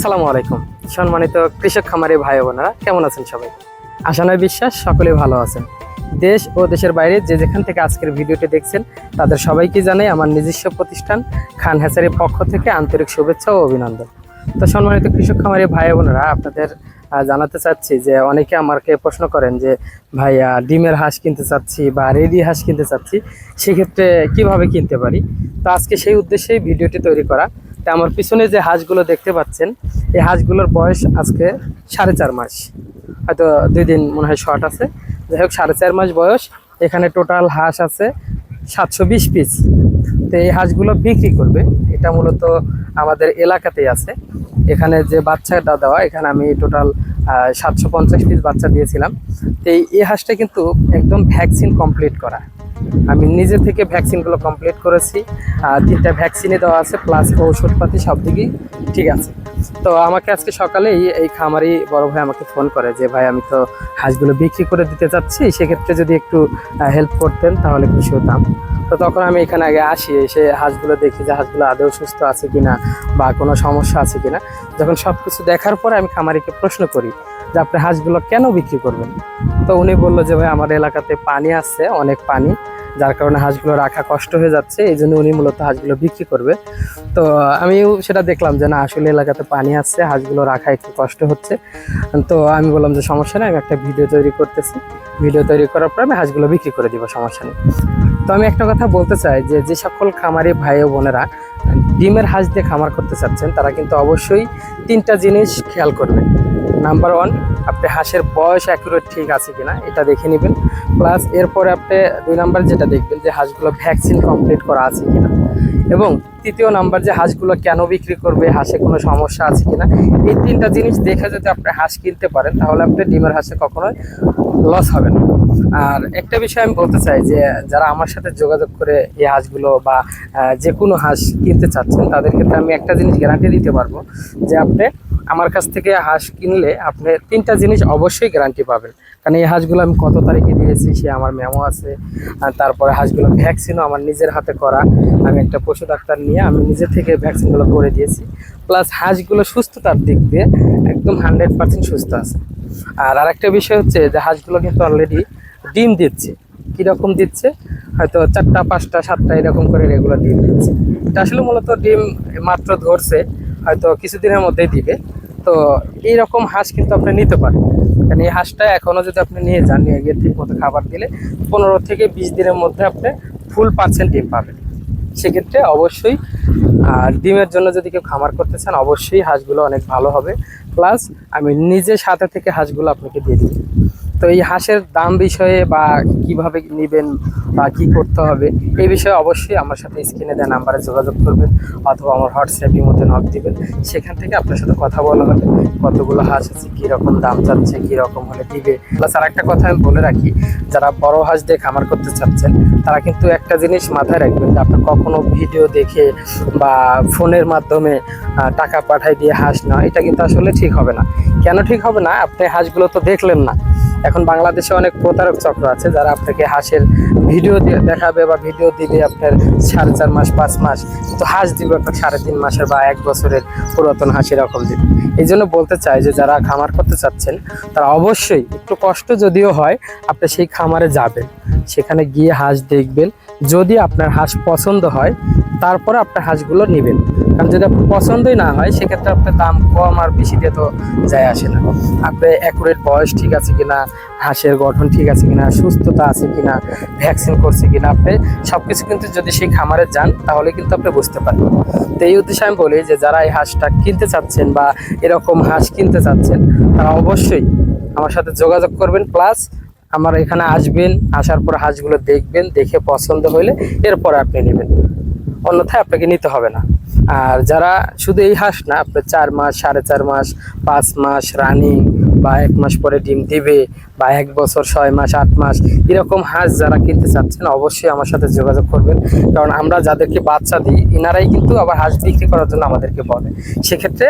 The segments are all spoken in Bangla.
আসসালামু আলাইকুম। সম্মানিত কৃষক খামারি ভাই বোনেরা, কেমন আছেন সবাই? আশা নয় বিশ্বাস সকলে ভালো আছেন। দেশ ও দেশের বাইরে যে যেখান থেকে আজকের ভিডিওটি দেখছেন, তাদের সবাইকে জানাই আমার নিজস্ব প্রতিষ্ঠান খান হ্যাচারির পক্ষ থেকে আন্তরিক শুভেচ্ছা ও অভিনন্দন। তো সম্মানিত কৃষক খামারি ভাই বোনেরা, আপনাদের জানাতে চাচ্ছি যে অনেকে আমাকে প্রশ্ন করেন যে ভাইয়া ডিমের হাঁস কিনতে চাচ্ছি বা রেডি হাঁস কিনতে চাচ্ছি, সেক্ষেত্রে কীভাবে কিনতে পারি? তো আজকে সেই উদ্দেশ্যেই ভিডিওটি তৈরি করা। তা আমার পিছনে যে হাঁসগুলো দেখতে পাচ্ছেন, এই হাঁসগুলোর বয়স আজকে সাড়ে চার মাস। হয়তো দুই দিন মনে হয় শর্ট আছে। যাই হোক, সাড়ে চার মাস বয়স। এখানে টোটাল হাঁস আছে সাতশো বিশ পিস তো এই হাঁসগুলো বিক্রি করবে। এটা মূলত আমাদের এলাকাতেই আছে। এখানে যে বাচ্চাটা দেওয়া, এখানে আমি টোটাল সাতশো পঞ্চাশ পিস বাচ্চা দিয়েছিলাম। তো এই হাঁসটা কিন্তু একদম ভ্যাকসিন কমপ্লিট করা। আমি নিজে থেকে ভ্যাকসিনগুলো কমপ্লিট করেছি। আর তিনটা ভ্যাকসিনে দেওয়া আছে প্লাস ঔষধপাতি সব দিকেই ঠিক আছে। তো আমাকে আজকে সকালেই এই খামারি বড় ভাই আমাকে ফোন করে যে, ভাই, আমি তো হাঁসগুলো বিক্রি করে দিতে চাচ্ছি, সেক্ষেত্রে যদি একটু হেল্প করতেন তাহলে খুশি হতাম। তো তখন আমি এখানে আগে আসি, এসে হাঁসগুলো দেখি যে হাঁসগুলো আদৌ সুস্থ আছে কিনা বা কোনো সমস্যা আছে কিনা। যখন সব কিছু দেখার পরে আমি খামারিকে প্রশ্ন করি যে আপনি হাঁসগুলো কেন বিক্রি করবেন? তো উনি বলল যে, ভাই, আমার এলাকাতে পানি আছে, অনেক পানি, যার কারণে হাঁসগুলো রাখা কষ্ট হয়ে যাচ্ছে, এই জন্য উনি মূলত হাঁসগুলো বিক্রি করবে। তো আমিও সেটা দেখলাম যে, না, আসলে এলাকাতে পানি আছে, হাঁসগুলো রাখা একটু কষ্ট হচ্ছে। তো আমি বললাম যে, সমস্যা নেই, আমি একটা ভিডিও তৈরি করতেছি। ভিডিও তৈরি করার পর আমি হাঁসগুলো বিক্রি করে দিব, সমস্যা নেই। তো আমি একটা কথা বলতে চাই যে যে সকল খামারি ভাই ও বোনেরা ডিমের হাঁস দিয়ে খামার করতে চাচ্ছেন, তারা কিন্তু অবশ্যই তিনটা জিনিস খেয়াল করবেন। নাম্বার ওয়ান আপনি হাঁসের বয়স অ্যাকুরেট ঠিক আছে কিনা, এটা দেখে নেবেন। প্লাস এরপরে আপনি দুই নাম্বার যেটা দেখবেন যে হাঁসগুলো ভ্যাকসিন কমপ্লিট করা আছে কিনা। এবং তৃতীয় নাম্বার যে হাঁসগুলো কেন বিক্রি করবে, হাঁসে কোনো সমস্যা আছে কিনা, এই তিনটা জিনিস দেখে যদি আপনি হাঁস কিনতে পারেন, তাহলে আপনি ডিমের হাঁসে কখনোই লস হবে না। আর একটা বিষয় আমি বলতে চাই যে, যারা আমার সাথে যোগাযোগ করে এই হাঁসগুলো বা যে কোনো হাঁস কিনতে চাচ্ছেন, তাদের ক্ষেত্রে আমি একটা জিনিস গ্যারান্টি দিতে পারব যে আপনি আমার কাছ থেকে হাঁস কিনলে আপনি তিনটা জিনিস অবশ্যই গ্যারান্টি পাবেন। কারণ এই হাঁসগুলো আমি কত তারিখে দিয়েছি, সে আমার মেমো আছে। তারপরে হাঁসগুলো ভ্যাকসিনও আমার নিজের হাতে করা। আমি একটা পশু ডাক্তার নিয়ে আমি নিজে থেকে ভ্যাকসিনগুলো করে দিয়েছি। প্লাস হাঁসগুলো সুস্থতার দিক দিয়ে একদম হান্ড্রেড পার্সেন্ট সুস্থ আছে। আর আরেকটা বিষয় হচ্ছে যে হাঁসগুলো কিন্তু অলরেডি ডিম দিচ্ছে। কীরকম দিচ্ছে? হয়তো চারটা, পাঁচটা, সাতটা এরকম করে রেগুলার ডিম দিচ্ছে। এটা আসলে মূলত ডিম মাত্র ধরছে, হয়তো কিছুদিনের মধ্যেই দিবে। তো এইরকম হাঁস কিন্তু আপনি নিতে পারেন। কারণ এই হাঁসটা এখনও যদি আপনি নিয়ে যান, নিয়ে গিয়ে ঠিক মতো খাবার দিলে পনেরো থেকে বিশ দিনের মধ্যে আপনি ফুল পার্সেন্ট ডিম পাবেন। সেক্ষেত্রে অবশ্যই, আর ডিমের জন্য যদি কেউ খামার করতে চান, অবশ্যই হাঁসগুলো অনেক ভালো হবে। প্লাস আমি নিজে সাথে থেকে হাঁসগুলো আপনাকে দিয়ে দিই তো এই হাঁসের দাম বিষয়ে বা কীভাবে নেবেন বা কি করতে হবে, এই বিষয়ে অবশ্যই আমার সাথে স্ক্রিনে দেওয়া নাম্বারে যোগাযোগ করবেন অথবা আমার হোয়াটসঅ্যাপের মধ্যে নক দিবেন। সেখান থেকে আপনার সাথে কথা বলা হবে, কতগুলো হাঁস আছে, কীরকম দাম চাচ্ছে, কীরকম হলে দিবে। প্লাস আর একটা কথা আমি বলে রাখি, যারা বড় হাঁস দিয়ে খামার করতে চাচ্ছেন, তারা কিন্তু একটা জিনিস মাথায় রাখবেন যে আপনার কখনো ভিডিও দেখে বা ফোনের মাধ্যমে টাকা পাঠাই দিয়ে হাঁস না, এটা কিন্তু আসলে ঠিক হবে না। কেন ঠিক হবে না? আপনি হাঁসগুলো তো দেখলেন না। এখন বাংলাদেশে অনেক প্রতারক চক্র আছে, যারা আপনাকে হাঁসের ভিডিও দেখাবে বা ভিডিও দিবে আপনার সাড়ে চার মাস, পাঁচ মাস, তো হাঁস দিবে আপনার সাড়ে তিন মাসের বা এক বছরের পুরাতন হাঁস এরকম দিবে। এই জন্য বলতে চাই যে যারা খামার করতে চাচ্ছেন, তারা অবশ্যই একটু কষ্ট যদিও হয়, আপনি সেই খামারে যাবেন। সেখানে গিয়ে হাঁস দেখবেন। যদি আপনার হাঁস পছন্দ হয় তারপরে আপনার হাঁসগুলো নেবেন। কারণ যদি আপনার পছন্দই না হয়, সেক্ষেত্রে আপনার দাম কম আর বেশি দিয়ে তো যায় আসে না। আপনি অ্যাকুরেট বয়স ঠিক আছে কিনা, হাঁসের গঠন ঠিক আছে কিনা, সুস্থতা আছে কিনা ভ্যাকসিন করছে কিনা, আপনি সব কিছু কিন্তু যদি সেই খামারে যান, তাহলে কিন্তু আপনি বুঝতে পারবেন। তো এই উদ্দেশ্যে আমি বলি যে, যারা এই হাঁসটা কিনতে চাচ্ছেন বা এরকম হাঁস কিনতে চাচ্ছেন, তারা অবশ্যই আমার সাথে যোগাযোগ করবেন। প্লাস আমার এখানে আসবেন, আসার পর হাঁসগুলো দেখবেন, দেখে পছন্দ হলে এরপর আপনি নেবেন। অন্যথায় আপনাকে নিতে হবে না। আর যারা শুধু এই হাঁস না, আপনার চার মাস, সাড়ে চার মাস, পাঁচ মাস রানিং বা এক মাস পরে ডিম দিবে বা এক বছর, ছয় মাস, আট মাস, এরকম হাঁস যারা কিনতে চাচ্ছেন অবশ্যই আমার সাথে যোগাযোগ করবেন। কারণ আমরা যাদেরকে বাচ্চা দিই, ইনারাই কিন্তু আবার হাঁস বিক্রি করার জন্য আমাদেরকে বলে। সেক্ষেত্রে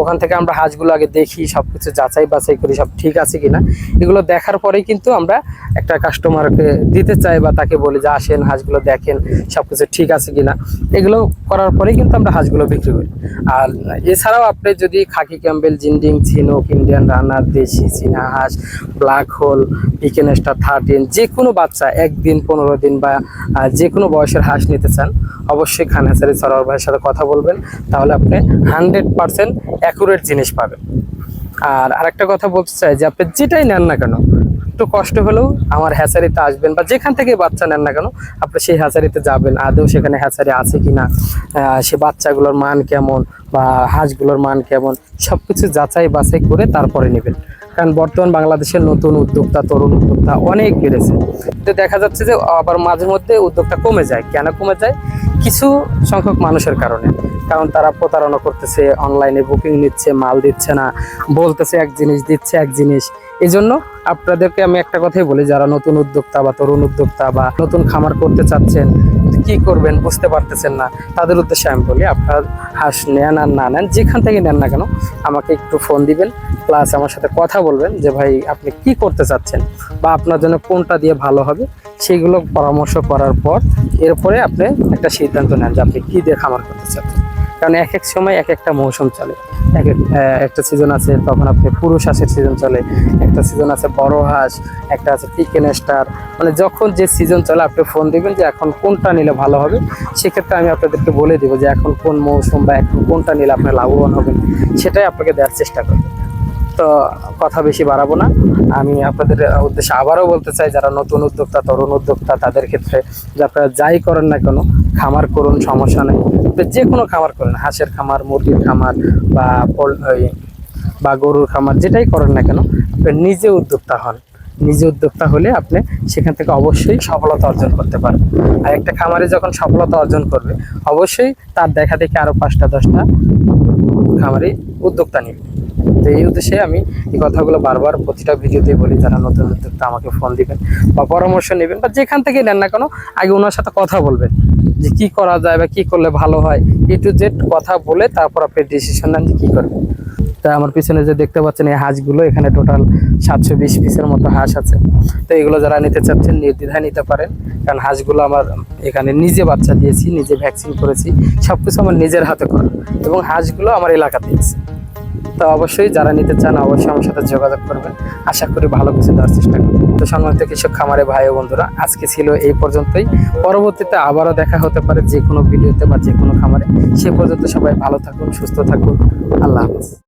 ওখান থেকে আমরা হাঁসগুলো আগে দেখি সব কিছু যাচাই বাছাই করি, সব ঠিক আছে কিনা। এগুলো দেখার পরেই কিন্তু আমরা একটা কাস্টমারকে দিতে চাই বা তাকে বলি যে, আসেন, হাঁসগুলো দেখেন সব কিছু ঠিক আছে কিনা। এগুলো করার পরেই কিন্তু আমরা হাঁসগুলো বিক্রি করি। আর এছাড়াও আপনি যদি খাকি ক্যাম্বেল, জিন্ডিং, ঝিনুক, ইন্ডিয়ান রানার, দেশি চীনা হাঁস, black hole Pekin star thirteen যে কোনো বাচ্চা একদিন পনেরো দিন বা যে কোনো বয়সের হাঁস নিতে চান অবশ্যই খান হাসারি সরোয়ার ভাইয়ের সাথে কথা বলবেন। তাহলে আপনি হান্ড্রেড পার্সেন্ট অ্যাকুরেট জিনিস পাবেন। আর আরেকটা কথা বলতে চাই যে আপনি যেটাই নেন না কেন একটু কষ্ট হলেও আমার হ্যাচারিতে আসবেন বা যেখান থেকে বাচ্চা নেন না কেন আপনি সেই হ্যাচারিতে যাবেন। আদৌ সেখানে হ্যাচারি আছে কিনা আহ, সে বাচ্চাগুলোর মান কেমন বা হাঁসগুলোর মান কেমন সব কিছু যাচাই বাছাই করে তারপরে নেবেন। কারণ বর্তমান বাংলাদেশের নতুন উদ্যোক্তা, তরুণ উদ্যোক্তা অনেক বেড়েছে। তো দেখা যাচ্ছে যে আবার মাঝে মধ্যে উদ্যোগটা কমে যায়। কেন কমে যায়? কিছু সংখ্যক মানুষের কারণে। কারণ তারা প্রতারণা করতেছে, অনলাইনে বুকিং নিচ্ছে, মাল দিচ্ছে না, বলতেছে এক জিনিস, দিচ্ছে এক জিনিস। এই জন্য আপনাদেরকে আমি একটা কথাই বলি, যারা নতুন উদ্যোক্তা বা তরুণ উদ্যোক্তা বা নতুন খামার করতে চাচ্ছেন, কি করবেন বুঝতে পারতেছেন না, তাদের উদ্দেশ্যে আমি বলি, আপনার হাঁস নেন আর না নেন, যেখান থেকে নেন না কেন, আমাকে একটু ফোন দিবেন। প্লাস আমার সাথে কথা বলবেন যে, ভাই, আপনি কি করতে চাচ্ছেন বা আপনার জন্য কোনটা দিয়ে ভালো হবে? সেইগুলো পরামর্শ করার পর এরপরে আপনি একটা সিদ্ধান্ত নেন যে, আপনি কী দিয়ে খামার করতে চাচ্ছেন? কারণ এক এক সময় এক একটা মৌসুম চলে। এক একটা সিজন আছে তখন আপনি পুরুষ হাঁসের সিজন চলে, একটা সিজন আছে বড় হাঁস, একটা আছে চিকেন স্টার মানে যখন যে সিজন চলে, আপনি ফোন দিবেন যে, এখন কোনটা নিলে ভালো হবে? সেক্ষেত্রে আমি আপনাদেরকে বলে দেবো যে, এখন কোন মৌসুম বা এখন কোনটা নিলে আপনি লাভবান হবেন? সেটাই আপনাকে দেওয়ার চেষ্টা করবেন। তো কথা বেশি বাড়াবো না। আমি আপনাদের উদ্দেশ্যে আবারও বলতে চাই, যারা নতুন উদ্যোক্তা, তরুণ উদ্যোক্তা, তাদের ক্ষেত্রে যে আপনারা যাই করেন না কেন, খামার করুন, সমস্যা নেই। যে কোনো খামার করেন, হাঁসের খামার, মুরগির খামার বা বা গরুর খামার, যেটাই করেন না কেন, আপনি নিজে উদ্যোক্তা হন। নিজে উদ্যোক্তা হলে আপনি সেখান থেকে অবশ্যই সফলতা অর্জন করতে পারবেন। আর একটা খামারে যখন সফলতা অর্জন করবে, অবশ্যই তার দেখা দেখে আরও পাঁচটা, দশটা খামারে উদ্যোক্তা নিবে। তো এই উদ্দেশ্যে আমি এই কথাগুলো বারবার প্রতিটা ভিডিওতে বলি, যারা নতুন উদ্যোক্তা আমাকে ফোন দিবেন বা পরামর্শ নেবেন বা যেখান থেকে নেন না কেন, আগে ওনার সাথে কথা বলবেন যে কি করা যায় বা কি করলে ভালো হয়। এ টু জেড কথা বলে তারপর আপনি ডিসিশন নেন যে কী করবেন। তা আমার পিছনে যে দেখতে পাচ্ছেন এই হাঁসগুলো, এখানে টোটাল সাতশো বিশ পিসের মতো হাঁস আছে। তো এগুলো যারা নিতে চাচ্ছেন, নির্দ্বিধায় নিতে পারেন। কারণ হাঁসগুলো আমার এখানে নিজে বাচ্চা দিয়েছি, নিজে ভ্যাকসিন করেছি সব কিছু আমার নিজের হাতে করা। এবং হাঁসগুলো আমার এলাকাতে আছে। তো অবশ্যই যারা নিতে চান, অবশ্যই আমার সাথে যোগাযোগ করবেন। আশা করি ভালো কিছু দেওয়ার চেষ্টা করবেন তো সম্মানিত কৃষক, খামারে ভাই ও বন্ধুরা, আজকে ছিল এই পর্যন্তই। পরবর্তীতে আবারও দেখা হতে পারে যে কোনো ভিডিওতে বা যে কোনো খামারে। সে পর্যন্ত সবাই ভালো থাকুন, সুস্থ থাকুন। আল্লাহ হাফিজ।